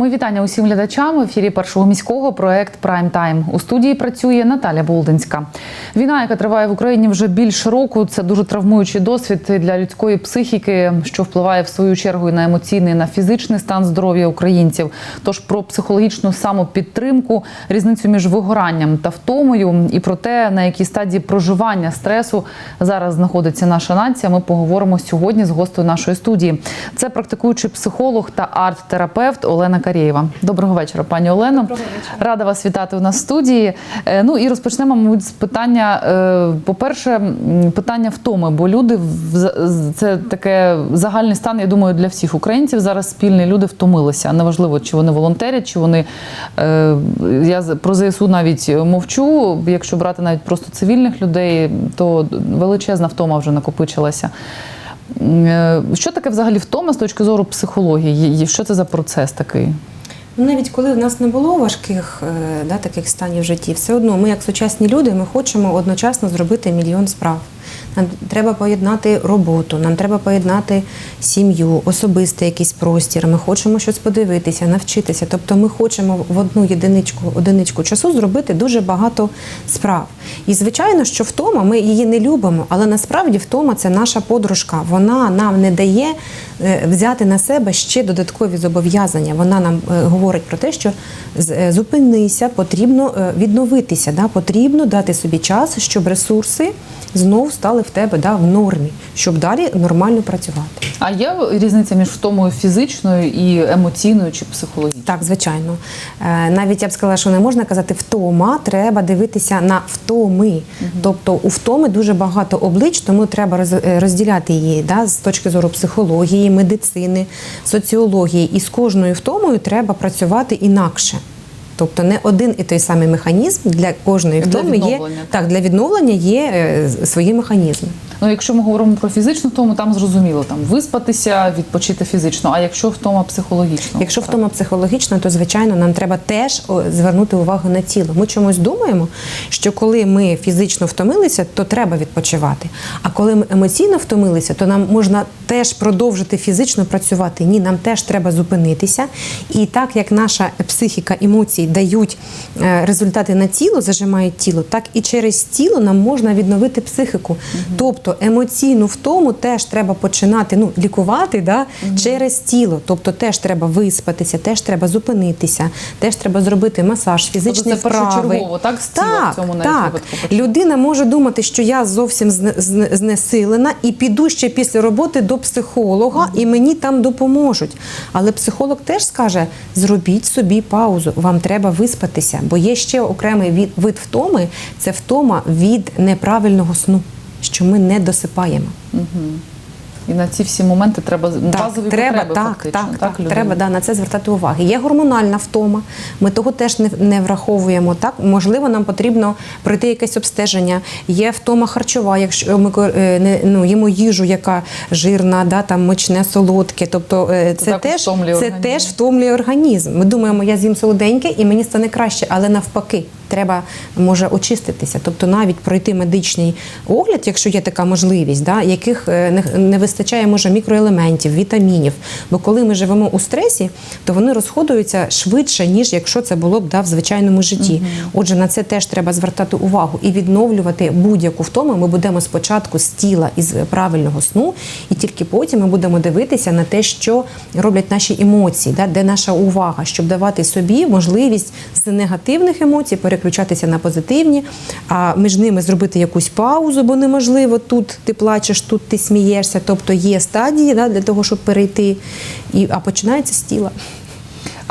Мої вітання усім глядачам. В ефірі першого міського проект Прайм Тайм. У студії працює Наталя Болдинська. Війна, яка триває в Україні вже більше року, це дуже травмуючий досвід для людської психіки, що впливає в свою чергу і на емоційний, і на фізичний стан здоров'я українців. Тож про психологічну самопідтримку, різницю між вигоранням та втомою, і про те, на якій стадії проживання стресу зараз знаходиться наша нація. Ми поговоримо сьогодні з гостею нашої студії. Це практикуючий психолог та арт-терапевт Олена Карєєва. Доброго вечора, пані Олено. Доброго вечора. Рада вас вітати у нас в студії. Е, Ну і розпочнемо, мабуть, з питання. е, По-перше, питання втоми, бо люди це таке загальний стан, я думаю, для всіх українців зараз спільний. Люди втомилися. Неважливо, чи вони волонтерять, чи вони е, я про ЗСУ навіть мовчу. Якщо брати навіть просто цивільних людей, то величезна втома вже накопичилася. Е, Що таке взагалі втома з точки зору психології? Що це за процес такий? Ну, навіть коли в нас не було важких е, да, таких станів в житті, все одно ми, як сучасні люди, ми хочемо одночасно зробити мільйон справ. Нам треба поєднати роботу, нам треба поєднати сім'ю, особистий якийсь простір. Ми хочемо щось подивитися, навчитися. Тобто ми хочемо в одну єдиничку, одиничку часу зробити дуже багато справ. І звичайно, що втома, ми її не любимо, але насправді втома це наша подружка. Вона нам не дає е, взяти на себе ще додаткові зобов'язання. Вона нам е, говорить про те, що е, зупинися, потрібно відновитися, да? потрібно дати собі час, щоб ресурси знов стали в тебе да, в нормі, щоб далі нормально працювати. А є різниця між втомою фізичною і емоційною чи психологічною? Так, звичайно. Е, Навіть я б сказала, що не можна казати втома, треба дивитися на втоми. Тобто у втоми дуже багато облич, тому треба е, розділяти її да, з точки зору психології, медицини, соціології. І з кожною втомою треба працювати інакше. Тобто не один і той самий механізм для кожної втоми є так. так, для відновлення є е, свої механізми. Ну, якщо ми говоримо про фізичну втому, там зрозуміло там виспатися, відпочити фізично. А якщо втома психологічна, Якщо втома психологічна, то звичайно нам треба теж звернути увагу на тіло. Ми чомусь думаємо, що коли ми фізично втомилися, то треба відпочивати. А коли ми емоційно втомилися, то нам можна теж продовжити фізично працювати. Ні, нам теж треба зупинитися. І так як наша психіка, емоції дають е, результати на тіло, зажимають тіло, так і через тіло нам можна відновити психіку. Тобто емоційну втому теж треба починати ну, лікувати да, через тіло. Тобто теж треба виспатися, теж треба зупинитися, теж треба зробити масаж, фізичні Тобто це вправи. першочергово, так, з тіла так, в цьому навіть так. випадку починати. Людина може думати, що я зовсім зне- зне- знесилена і піду ще після роботи до психолога, і мені там допоможуть. Але психолог теж скаже: зробіть собі паузу, вам треба виспатися, бо є ще окремий вид втоми це втома від неправильного сну, що ми не досипаємо. і на ці всі моменти треба базові треба, потреби так, фактично. так, так, людини? треба да, на це звертати увагу. Є гормональна втома, ми того теж не, не враховуємо. Так? Можливо, нам потрібно пройти якесь обстеження. Є втома харчова, якщо ми е, не, ну, їмо їжу, яка жирна, да, там, мочне, солодке. Тобто е, Це це, теж, це організм. теж втомлює організм. Ми думаємо, я з'їм солоденьке і мені стане краще, але навпаки. Треба може очиститися, тобто навіть пройти медичний огляд, якщо є така можливість, да, яких е, не, не вистачає може мікроелементів, вітамінів. Бо коли ми живемо у стресі, то вони розходуються швидше, ніж якщо це було б да, в звичайному житті. Отже, на це теж треба звертати увагу і відновлювати будь-яку втому. Ми будемо спочатку з тіла із правильного сну, і тільки потім ми будемо дивитися на те, що роблять наші емоції, да, де наша увага, щоб давати собі можливість з негативних емоцій переключатися на позитивні, а між ними зробити якусь паузу, бо неможливо тут ти плачеш, тут ти смієшся. Тобто є стадії да, для того, щоб перейти, і, а починається з тіла.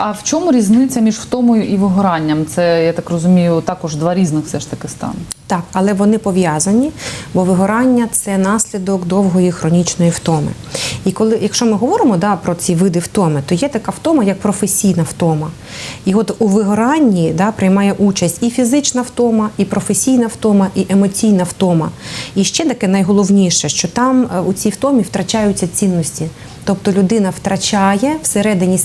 А в чому різниця між втомою і вигоранням? Це я так розумію, також два різних все ж таки стани. Так, але вони пов'язані, бо вигорання це наслідок довгої хронічної втоми. І коли, якщо ми говоримо да, про ці види втоми, то є така втома, як професійна втома. І от у вигоранні да, приймає участь і фізична втома, і професійна втома, і емоційна втома. І ще таке найголовніше, що там е, у цій втомі втрачаються цінності. Тобто людина втрачає всередині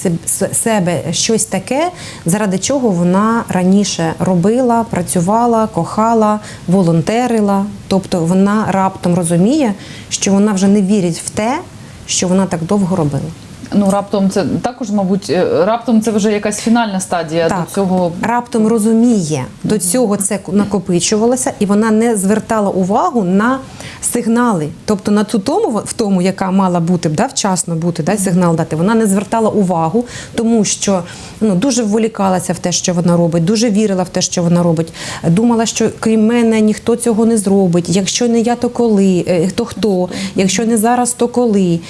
себе щось таке, заради чого вона раніше робила, працювала, кохала, волонтерила. Тобто вона раптом розуміє, що вона вже не вірить в те, що вона так довго робила. Ну раптом це також, мабуть, е, раптом це вже якась фінальна стадія Так. до цього. раптом розуміє, до цього це накопичувалося, і вона не звертала увагу на сигнали. Тобто на ту тому, в тому, яка мала бути, да, вчасно бути, да, сигнал дати, вона не звертала увагу, тому що ну, дуже вволікалася в те, що вона робить, дуже вірила в те, що вона робить. Думала, що крім мене ніхто цього не зробить. Якщо не я, то коли, Е, то хто, якщо не зараз, то коли.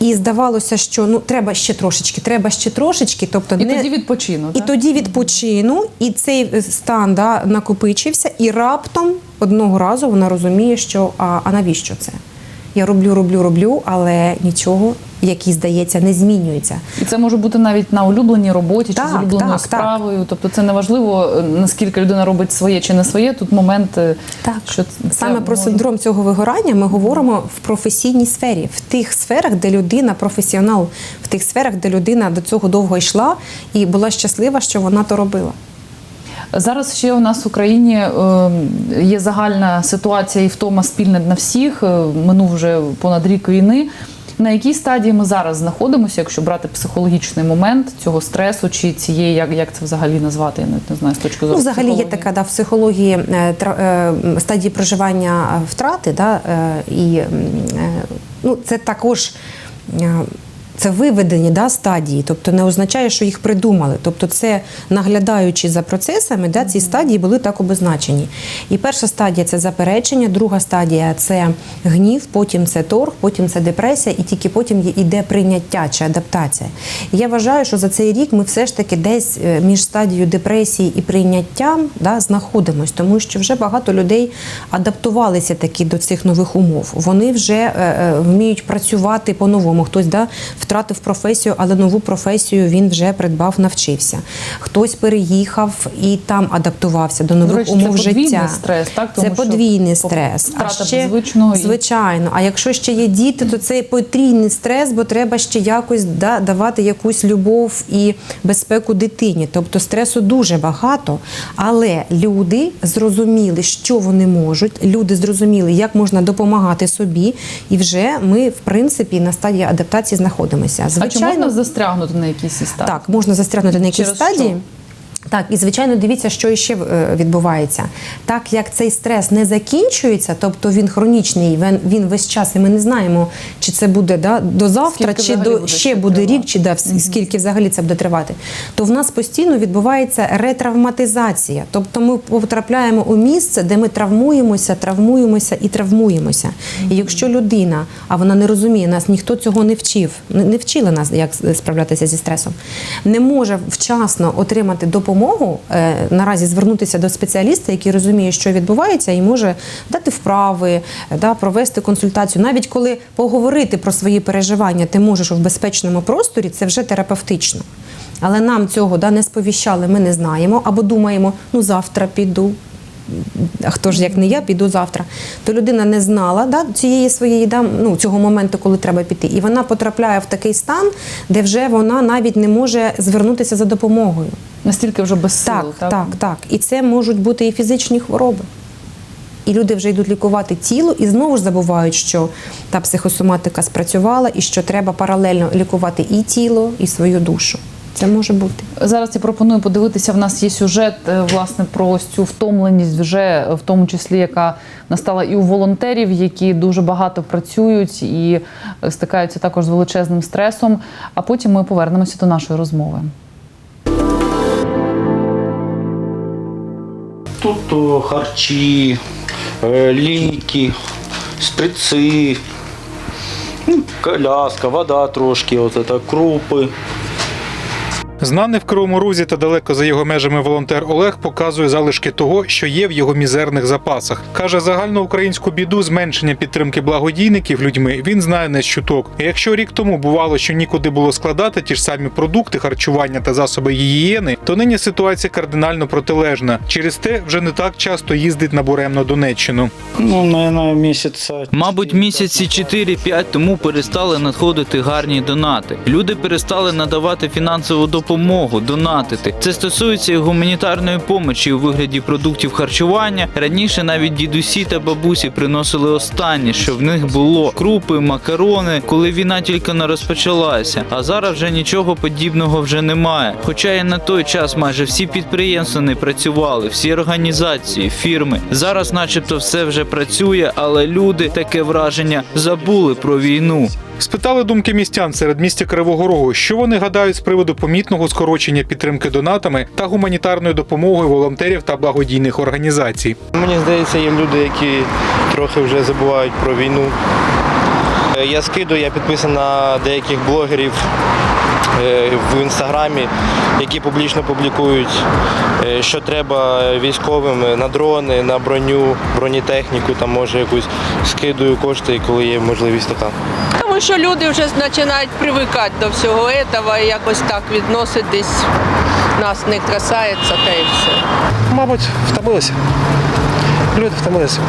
І здавалося, що ну треба ще трошечки, треба ще трошечки. Тобто І не... тоді відпочину. І так? тоді відпочину, і цей е, стан да, накопичився, і раптом одного разу вона розуміє, що а, а навіщо це? Я роблю, роблю, роблю, але нічого, який здається, не змінюється. І це може бути навіть на улюбленій роботі чи з улюбленою так, так. справою. Тобто це не важливо, е, наскільки людина робить своє чи не своє. Тут момент, е, Так. що це Саме про може- синдром цього вигорання ми говоримо в професійній сфері, в тих сферах, де людина професіонал, в тих сферах, де людина до цього довго йшла і була щаслива, що вона то робила. Зараз ще у нас в Україні е, є загальна ситуація і втома спільна на всіх. Е, Минув вже понад рік війни. На якій стадії ми зараз знаходимося, якщо брати психологічний момент цього стресу чи цієї, як, як це взагалі назвати, я навіть не знаю з точки зору. Ну, взагалі є така да, в психології е, стадії проживання втрати, да, і ну, це також. Це виведені да, стадії, тобто не означає, що їх придумали. Тобто, це наглядаючи за процесами, да, ці стадії були так обозначені. І перша стадія це заперечення, друга стадія це гнів, потім це торг, потім це депресія, і тільки потім йде прийняття чи адаптація. І я вважаю, що за цей рік ми все ж таки десь е, між стадією депресії і прийняттям да, знаходимось, тому що вже багато людей адаптувалися таки до цих нових умов. Вони вже е, е, вміють працювати по-новому. Хтось да, втратив професію, але нову професію він вже придбав, навчився. Хтось переїхав і там адаптувався до нових речі, умов подвійний життя. стрес, так? Це Тому що подвійний стрес. втрата звичного і- звичайно. А якщо ще є діти, то це потрійний стрес, бо треба ще якось да, давати якусь любов і безпеку дитині. Тобто стресу дуже багато, але люди зрозуміли, що вони можуть. Люди зрозуміли, як можна допомагати собі, і вже ми, в принципі, на стадії адаптації знаходимося. А чи можна застрягнути на якійсь стадії? так, можна застрягнути на якійсь Через стадії. що? Так, і звичайно, дивіться, що ще е, відбувається. Так як цей стрес не закінчується, тобто він хронічний, він, він весь час, і ми не знаємо, чи це буде да, до завтра, Скільки чи до буде ще буде тривати? рік, чи да, вс- скільки взагалі це буде тривати. То в нас постійно відбувається ретравматизація. Тобто ми потрапляємо у місце, де ми травмуємося, травмуємося і травмуємося. І якщо людина, а вона не розуміє, нас ніхто цього не вчив, не вчили нас, як справлятися зі стресом, не може вчасно отримати допомогу, е, наразі звернутися до спеціаліста, який розуміє, що відбувається, і може дати вправи, е, да, провести консультацію. Навіть коли поговорити про свої переживання, ти можеш в безпечному просторі, це вже терапевтично. Але нам цього да, не сповіщали, ми не знаємо, або думаємо, ну завтра піду. А хто ж як не я, піду завтра. То людина не знала да, цієї своєї да, ну, цього моменту, коли треба піти. І вона потрапляє в такий стан, де вже вона навіть не може звернутися за допомогою. Настільки вже без сил, Так, так, так. І це можуть бути і фізичні хвороби. І люди вже йдуть лікувати тіло і знову ж забувають, що та психосоматика спрацювала і що треба паралельно лікувати і тіло, і свою душу. Це може бути. Зараз я пропоную подивитися. В нас є сюжет е, власне про ось цю втомленість, вже в тому числі, яка настала і у волонтерів, які дуже багато працюють і е, стикаються також з величезним стресом. А потім ми повернемося до нашої розмови. Тут харчі, е, ліки, шприци, ну, коляска, вода трошки, от это, крупи. Знаний в Кривому Розі та далеко за його межами волонтер Олег показує залишки того, що є в його мізерних запасах. Каже, загальноукраїнську біду зменшення підтримки благодійників людьми він знає не з чуток. І якщо рік тому бувало, що нікуди було складати ті ж самі продукти, харчування та засоби гігієни, то нині ситуація кардинально протилежна. Через те вже не так часто їздить на буремну Донеччину. Ну, наверное, місяця. Мабуть, місяці 4-5 тому перестали надходити гарні донати. Люди перестали надавати фінансову допомогу. Допомогу, донатити. Це стосується і гуманітарної помочі у вигляді продуктів харчування. Раніше навіть дідусі та бабусі приносили останнє, що в них було крупи, макарони, коли війна тільки не розпочалася. А зараз вже нічого подібного вже немає. Хоча і на той час майже всі підприємства не працювали, всі організації, фірми. Зараз, начебто, все вже працює, але люди таке враження забули про війну. Спитали думки містян серед містя Кривого Рогу, що вони гадають з приводу помітного скорочення підтримки донатами та гуманітарною допомогою волонтерів та благодійних організацій. Мені здається, є люди, які трохи вже забувають про війну. Е, Я скидую, я підписаний на деяких блогерів е, в інстаграмі, які публічно публікують, е, що треба військовим на дрони, на броню, бронетехніку, там може якусь скидую кошти, коли є можливість така. Тому що люди вже починають привикати до всього цього і якось так відноситись. Нас не красається, та і все. Мабуть, втомилися. Люди втомилися.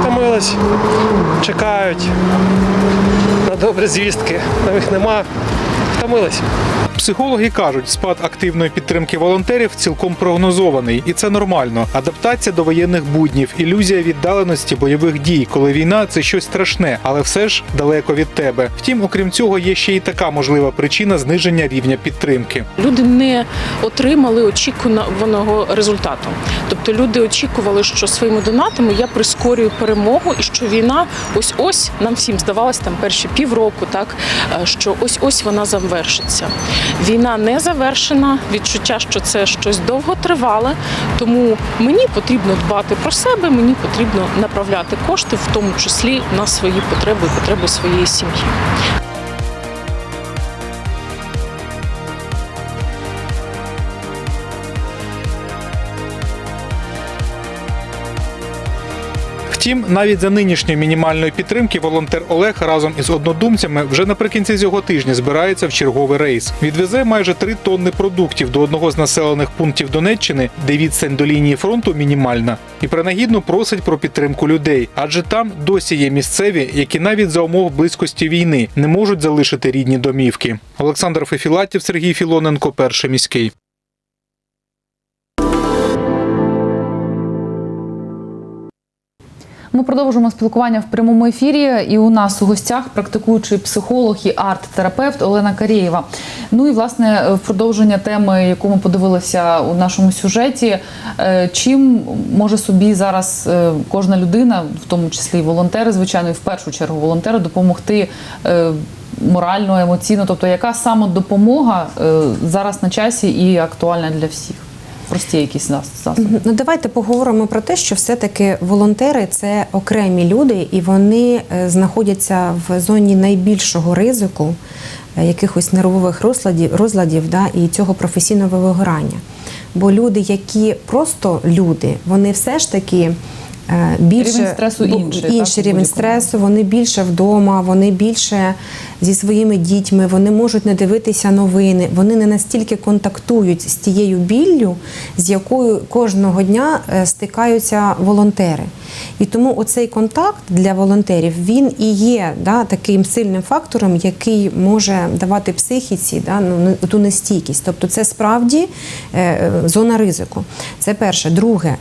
Втомились, чекають на добрі звістки. Нових нема. Втомились. Психологи кажуть, спад активної підтримки волонтерів цілком прогнозований, і це нормально. Адаптація до воєнних буднів, ілюзія віддаленості бойових дій, коли війна це щось страшне, але все ж далеко від тебе. Втім, окрім цього, є ще й така можлива причина зниження рівня підтримки. Люди не отримали очікуваного результату. Тобто люди очікували, що своїми донатами я прискорюю перемогу, і що війна ось ось нам всім здавалось там перші півроку, так е, що ось ось вона завершиться. Війна не завершена. Відчуття, що це щось довго тривале, Тому мені потрібно дбати про себе, мені потрібно направляти кошти, в тому числі на свої потреби потреби своєї сім'ї. Втім, навіть за нинішньої мінімальної підтримки волонтер Олег разом із однодумцями вже наприкінці цього тижня збирається в черговий рейс. Відвезе майже три тонни продуктів до одного з населених пунктів Донеччини, де відстань до лінії фронту мінімальна, і принагідно просить про підтримку людей, адже там досі є місцеві, які навіть за умов близькості війни не можуть залишити рідні домівки. Олександр Фефілатів, Сергій Філоненко, перший міський. Ми продовжуємо спілкування в прямому ефірі. І у нас у гостях практикуючий психолог і арт-терапевт Олена Карєєва. Ну і власне в продовження теми, яку ми подивилися у нашому сюжеті, е, чим може собі зараз е, кожна людина, в тому числі волонтери, звичайно, і в першу чергу волонтери, допомогти. е, Морально, емоційно, тобто яка саме допомога зараз на часі і актуальна для всіх? Прості якісь засоби. Ну давайте поговоримо про те, що все-таки волонтери це окремі люди, і вони е, знаходяться в зоні найбільшого ризику е, якихось нервових розладів, розладів да, і цього професійного вигорання. Бо люди, які просто люди, вони все ж таки. Е, Більше Рівень стресу бу- інший, так, рівень стресу, вони більше вдома, вони більше зі своїми дітьми, вони можуть не дивитися новини, вони не настільки контактують з тією біллю, з якою кожного дня е, стикаються волонтери. І тому оцей контакт для волонтерів він і є да, таким сильним фактором, який може давати психіці да, ну, ту нестійкість. Тобто це справді е, зона ризику. Це перше. Друге,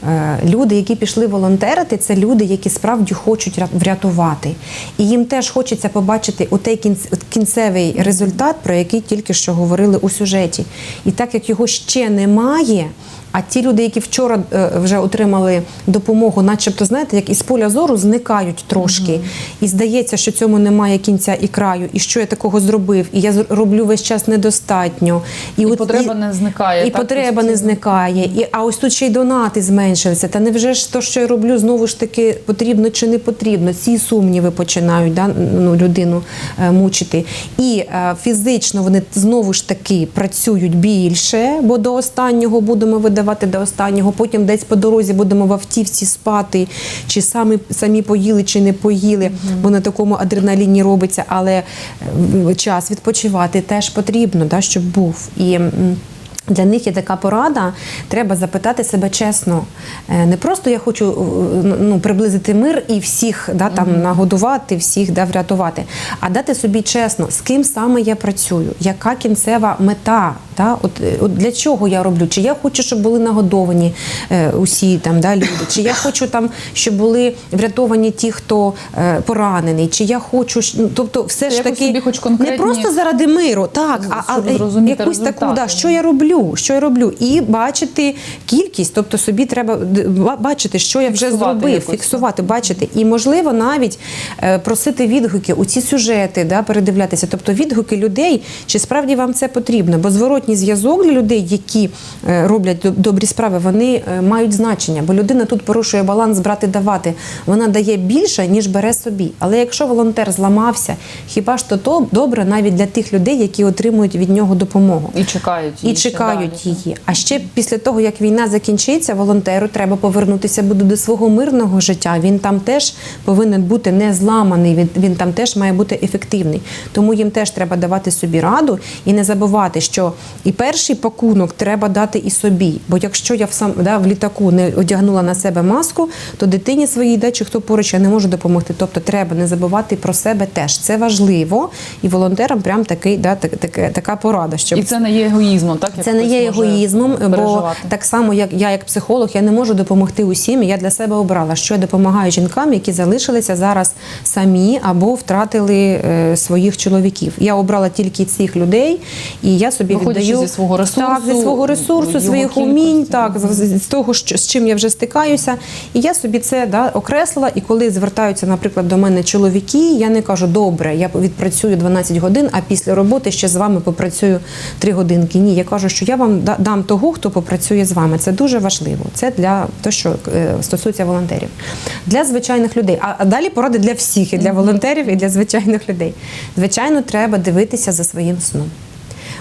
люди, які пішли волонтерити, це люди, які справді хочуть врятувати. І їм теж хочеться побачити отей кінц- кінцевий результат, про який тільки що говорили у сюжеті. І так як його ще немає. А ті люди, які вчора е, вже отримали допомогу, начебто, знаєте, як із поля зору зникають трошки. І здається, що цьому немає кінця і краю, і що я такого зробив, і я роблю весь час недостатньо. І потреба не зникає, І так, потреба не зникає. І, а ось тут ще й донати зменшилися. Та невже ж то, що я роблю, знову ж таки потрібно чи не потрібно? Ці сумніви починають да, ну, людину е, мучити. І е, фізично вони знову ж таки працюють більше, бо до останнього будемо видавати до останнього. Потім десь по дорозі будемо в автівці спати, чи самі, самі поїли, чи не поїли, бо на такому адреналіні робиться. Але е, час відпочивати теж потрібно, да, щоб був. І для них є така порада. Треба запитати себе чесно. Е, Не просто я хочу е, ну, приблизити мир і всіх да, там, нагодувати, всіх да, врятувати, а дати собі чесно, з ким саме я працюю, яка кінцева мета Та? От, е, от для чого я роблю? Чи я хочу, щоб були нагодовані е, усі там, да, люди, чи я хочу, там, щоб були врятовані ті, хто е, поранений, чи я хочу, ну, тобто все ж таки собі хоч не просто заради миру, так, а, а якусь таку, да, що я роблю, що я роблю, і бачити кількість, тобто собі треба бачити, що я вже Фіксувати зробив, якось, фіксувати, бачити. І можливо навіть е, просити відгуки у ці сюжети, да, передивлятися, тобто відгуки людей, чи справді вам це потрібно. Бо зворотній зв'язок для людей, які е, роблять добрі справи, вони е, мають значення. Бо людина тут порушує баланс брати давати. Вона дає більше, ніж бере собі. Але якщо волонтер зламався, хіба ж то, то добре навіть для тих людей, які отримують від нього допомогу І чекають і ще чекають далі. її. А ще після того, як війна закінчиться, волонтеру треба повернутися буде до свого мирного життя. Він там теж повинен бути не зламаний. Він, він там теж має бути ефективний. Тому їм теж треба давати собі раду і не забувати, що і перший пакунок треба дати і собі. Бо якщо я в сам да, в літаку не одягнула на себе маску, то дитині своїй да, чи хто поруч я не можу допомогти. Тобто треба не забувати про себе теж. Це важливо, і волонтерам прям такий да, так, таке- така порада, щоб І це не є егоїзмом, так? як це не є егоїзмом, бо так само, як я, як психолог, я не можу допомогти усім. і Я для себе обрала, що я допомагаю жінкам, які залишилися зараз самі або втратили е, своїх чоловіків. Я обрала тільки цих людей, і я собі Виходячи віддаю зі свого ресурсу, так, зі свого ресурсу, його своїх умінь, так з, з того, що з чим я вже стикаюся. І я собі це да, окреслила. І коли звертаються, наприклад, до мене чоловіки, я не кажу, добре, я відпрацюю 12 годин, а після роботи ще з вами попрацюю 3 годинки. Ні, я кажу, що я вам дам того, хто попрацює з вами. Це дуже важливо. Це для того, що е, стосується волонтерів. Для звичайних людей. А, а далі поради для всіх, і для волонтерів, і для звичайних людей. Звичайно, треба дивитися за своїм сном.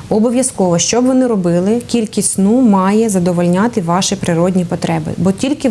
Обов'язково, що б ви не робили, кількість сну має задовольняти ваші природні потреби, бо тільки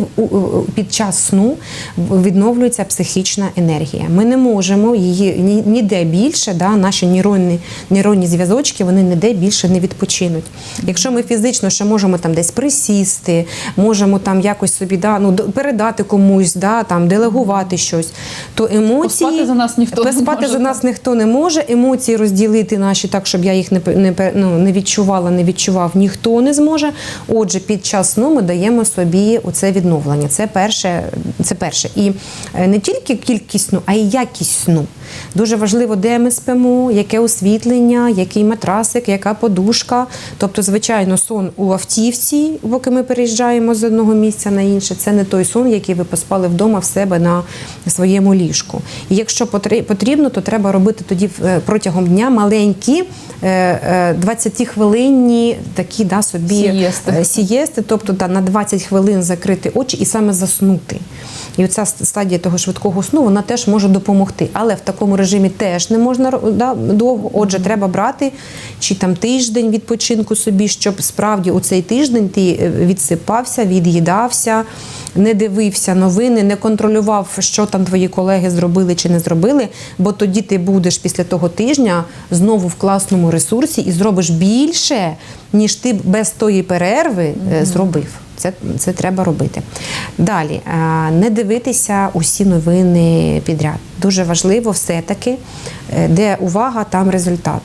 під час сну відновлюється психічна енергія. Ми не можемо її ніде більше, да, наші нейронні, нейронні зв'язочки вони ніде більше не відпочинуть. Якщо ми фізично ще можемо там десь присісти, можемо там якось собі да, ну, передати комусь, да, там, делегувати щось, то емоції Поспати за нас ніхто не поспати може. за нас ніхто не може. Емоції розділити наші так, щоб я їх не, не, пе- ну, не відчувала, не відчував, ніхто не зможе. Отже, під час сну ми даємо собі оце відновлення. Це перше. Це перше. І е, не тільки кількість сну, а й якість сну. Дуже важливо, де ми спимо, яке освітлення, який матрасик, яка подушка. Тобто, звичайно, сон у автівці, поки ми переїжджаємо з одного місця на інше, це не той сон, який ви поспали вдома в себе на своєму ліжку. І якщо потрібно, то треба робити тоді е, протягом дня маленькі е, е, 20-хвилинні такі да, собі Сієсти. е, сієсти, тобто да, на 20 хвилин закрити очі і саме заснути. І оця стадія того швидкого сну вона теж може допомогти. Але в такому режимі теж не можна да, довго. Отже, треба брати чи там тиждень відпочинку собі, щоб справді у цей тиждень ти е, відсипався, від'їдався, не дивився новини, не контролював, що там твої колеги зробили чи не зробили. Бо тоді ти будеш після того тижня знову в класному ресурсі і зробиш більше, ніж ти без тої перерви е, зробив. Це, це треба робити. Далі, е, не дивитися усі новини підряд. Дуже важливо все-таки, е, де увага, там результат.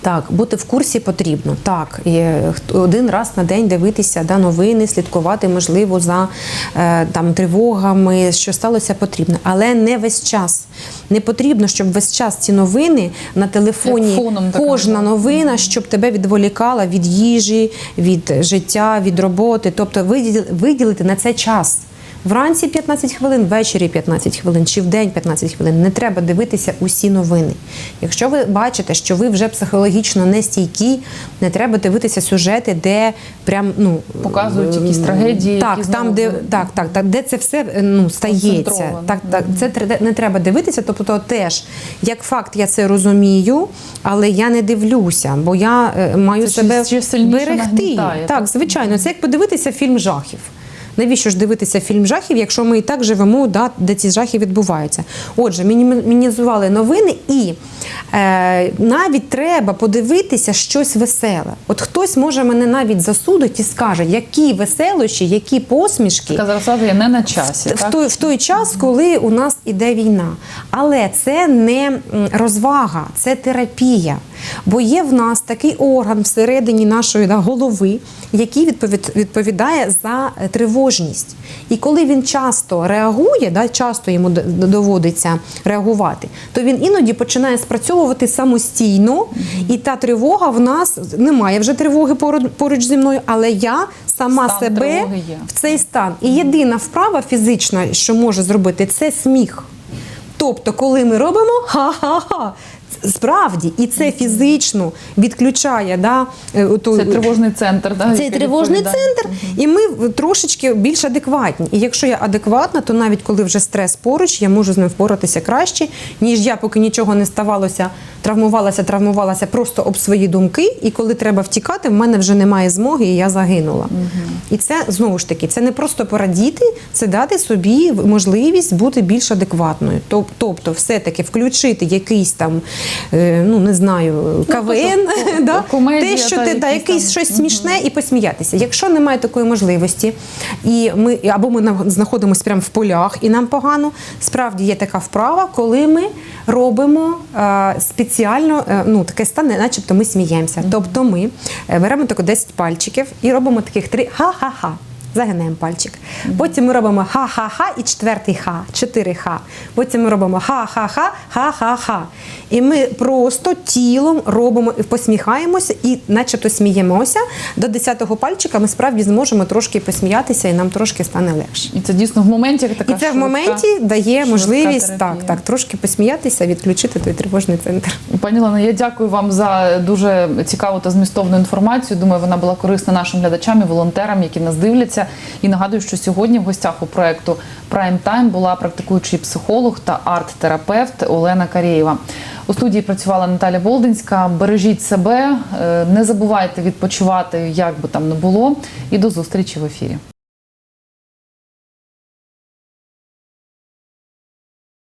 Так, бути в курсі потрібно. Так, і, е, один раз на день дивитися да, новини, слідкувати, можливо, за е, там, тривогами, що сталося, потрібно. Але не весь час. Не потрібно, щоб весь час ці новини на телефоні, фоном кожна новина, щоб тебе відволікала від їжі, від життя, від роботи. Тобто виділити на це час. Вранці 15 хвилин, ввечері 15 хвилин чи в день 15 хвилин. Не треба дивитися усі новини. Якщо ви бачите, що ви вже психологічно не стійкі, не треба дивитися сюжети, де прям ну Показують якісь трагедії, Так, які там, знову де так, так, так, де це все е, ну стається. Так, так, це не треба дивитися. Тобто, теж як факт, я це розумію, але я не дивлюся, бо я е, маю Це себе ще сильніше берегти. Так? звичайно, це як подивитися фільм жахів. Навіщо ж дивитися фільм жахів, якщо ми і так живемо, да, де ці жахи відбуваються? Отже, мінімізували новини і е, навіть треба подивитися щось веселе. От хтось може мене навіть засудить і скаже, які веселощі, які посмішки. Така не на часі. В так? той, в той час, коли у нас іде війна. Але це не розвага, це терапія. Бо є в нас такий орган всередині нашої да, голови, який відповідає за е, тривожність. І коли він часто реагує, да, часто йому доводиться реагувати, то він іноді починає спрацьовувати самостійно, і та тривога в нас немає вже тривоги поруч, зі мною, але я сама Стан себе в цей стан. І єдина вправа фізична, що може зробити, це сміх. Тобто, коли ми робимо ха-ха-ха, справді, і це фізично відключає да, е, оту- Це тривожний центр. Да, цей тривожний відповідає. центр, і ми трошечки більш адекватні. І якщо я адекватна, то навіть коли вже стрес поруч, я можу з ним впоратися краще, ніж я, поки нічого не ставалося, травмувалася, травмувалася просто об свої думки. І коли треба втікати, в мене вже немає змоги, і я загинула. І це знову ж таки, це не просто порадіти, це дати собі можливість бути більш адекватною. Тобто, все-таки включити якийсь там, ну не знаю, КВН, тобто, да? комедія, те, що та, ти якісь якийсь там. щось смішне і посміятися. Якщо немає такої можливості, і ми або ми на- знаходимося прямо в полях і нам погано, справді є така вправа, коли ми робимо е, спеціально е, ну, таке стане, начебто ми сміємося. Тобто ми е, беремо тако 10 пальчиків і робимо таких три ха-ха-ха. Загинаємо пальчик. Потім ми робимо ха-ха-ха і четвертий ха, чотири ха. Потім ми робимо ха-ха-ха, ха-ха-ха. І ми просто тілом робимо, посміхаємося і начебто сміємося. До 10-го пальчика ми справді зможемо трошки посміятися і нам трошки стане легше. І це дійсно в моменті така І це в моменті дає можливість так, терапія. так, трошки посміятися, відключити той тривожний центр. Пані Лено, я дякую вам за дуже цікаву та змістовну інформацію. Думаю, вона була корисна нашим глядачам і волонтерам, які нас дивляться. І нагадую, що сьогодні в гостях у проекту Prime Time була практикуючий психолог та арт-терапевт Олена Карєєва. У студії працювала Наталя Болдинська. Бережіть себе, е, не забувайте відпочивати, як би там не було. І до зустрічі в ефірі.